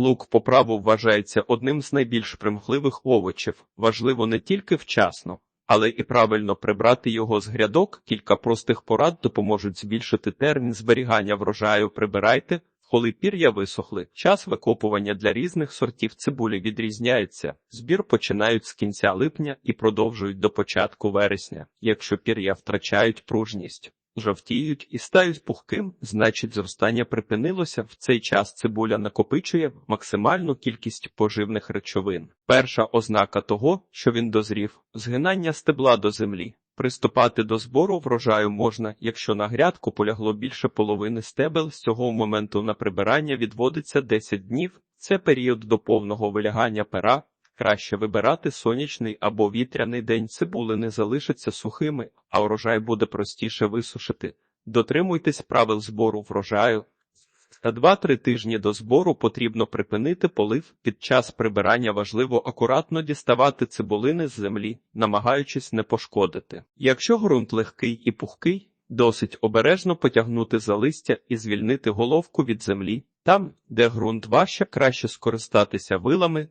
Лук по праву вважається одним з найбільш примхливих овочів. Важливо не тільки вчасно, але і правильно прибрати його з грядок. Кілька простих порад допоможуть збільшити термін зберігання врожаю. Прибирайте, коли пір'я висохли. Час викопування для різних сортів цибулі відрізняється. Збір починають з кінця липня і продовжують до початку вересня. Якщо пір'я втрачають пружність, жовтіють і стають пухким, значить зростання припинилося. В цей час цибуля накопичує максимальну кількість поживних речовин. Перша ознака того, що він дозрів, згинання стебла до землі. Приступати до збору врожаю можна, якщо на грядку полягло більше половини стебел. З цього моменту на прибирання відводиться 10 днів. Це період до повного вилягання пера. Краще вибирати сонячний або вітряний день цибули не залишаться сухими, а урожай буде простіше висушити. Дотримуйтесь правил збору врожаю. За 2-3 тижні до збору потрібно припинити полив. Під час прибирання важливо акуратно діставати цибулини з землі, намагаючись не пошкодити. Якщо ґрунт легкий і пухкий, досить обережно потягнути за листя і звільнити головку від землі. Там, де ґрунт важче, краще скористатися вилами,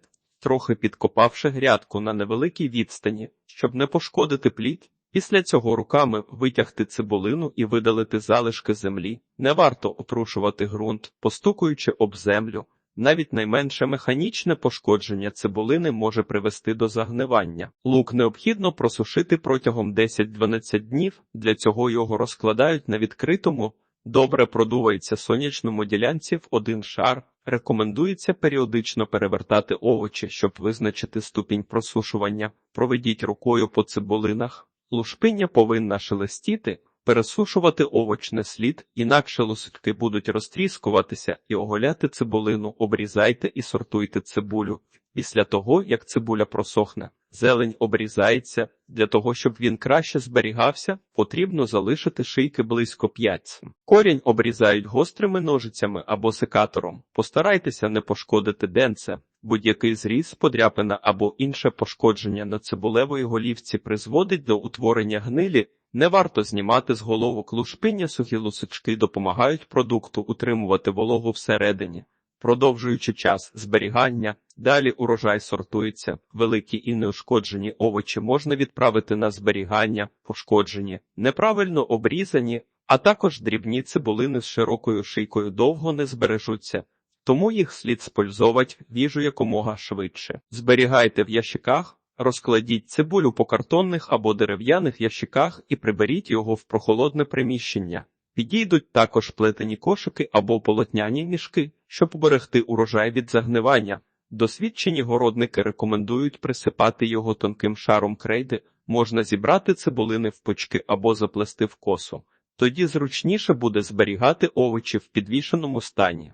трохи підкопавши грядку на невеликій відстані, щоб не пошкодити плід. Після цього руками витягти цибулину і видалити залишки землі. Не варто опрушувати ґрунт, постукуючи об землю. Навіть найменше механічне пошкодження цибулини може привести до загнивання. Лук необхідно просушити протягом 10-12 днів. Для цього його розкладають на відкритому. Добре продувається сонячному ділянці в один шар. Рекомендується періодично перевертати овочі, щоб визначити ступінь просушування. Проведіть рукою по цибулинах. Лушпиння повинна шелестіти, пересушувати овоч не слід, інакше луситки будуть розтріскуватися і оголяти цибулину, обрізайте і сортуйте цибулю. Після того, як цибуля просохне, зелень обрізається. Для того, щоб він краще зберігався, потрібно залишити шийки близько 5. Корінь обрізають гострими ножицями або секатором. Постарайтеся не пошкодити денце. Будь-який зріз, подряпина або інше пошкодження на цибулевої голівці призводить до утворення гнилі. Не варто знімати з головок лушпиння, сухі лусочки допомагають продукту утримувати вологу всередині. Продовжуючи час зберігання, далі урожай сортується, великі і неушкоджені овочі можна відправити на зберігання, пошкоджені, неправильно обрізані, а також дрібні цибулини з широкою шийкою довго не збережуться, тому їх слід спользовувати в їжу якомога швидше. Зберігайте в ящиках, розкладіть цибулю по картонних або дерев'яних ящиках і приберіть його в прохолодне приміщення. Підійдуть також плетені кошики або полотняні мішки, щоб уберегти урожай від загнивання. Досвідчені городники рекомендують присипати його тонким шаром крейди, можна зібрати цибулини в почки або заплести в косу. Тоді зручніше буде зберігати овочі в підвішеному стані.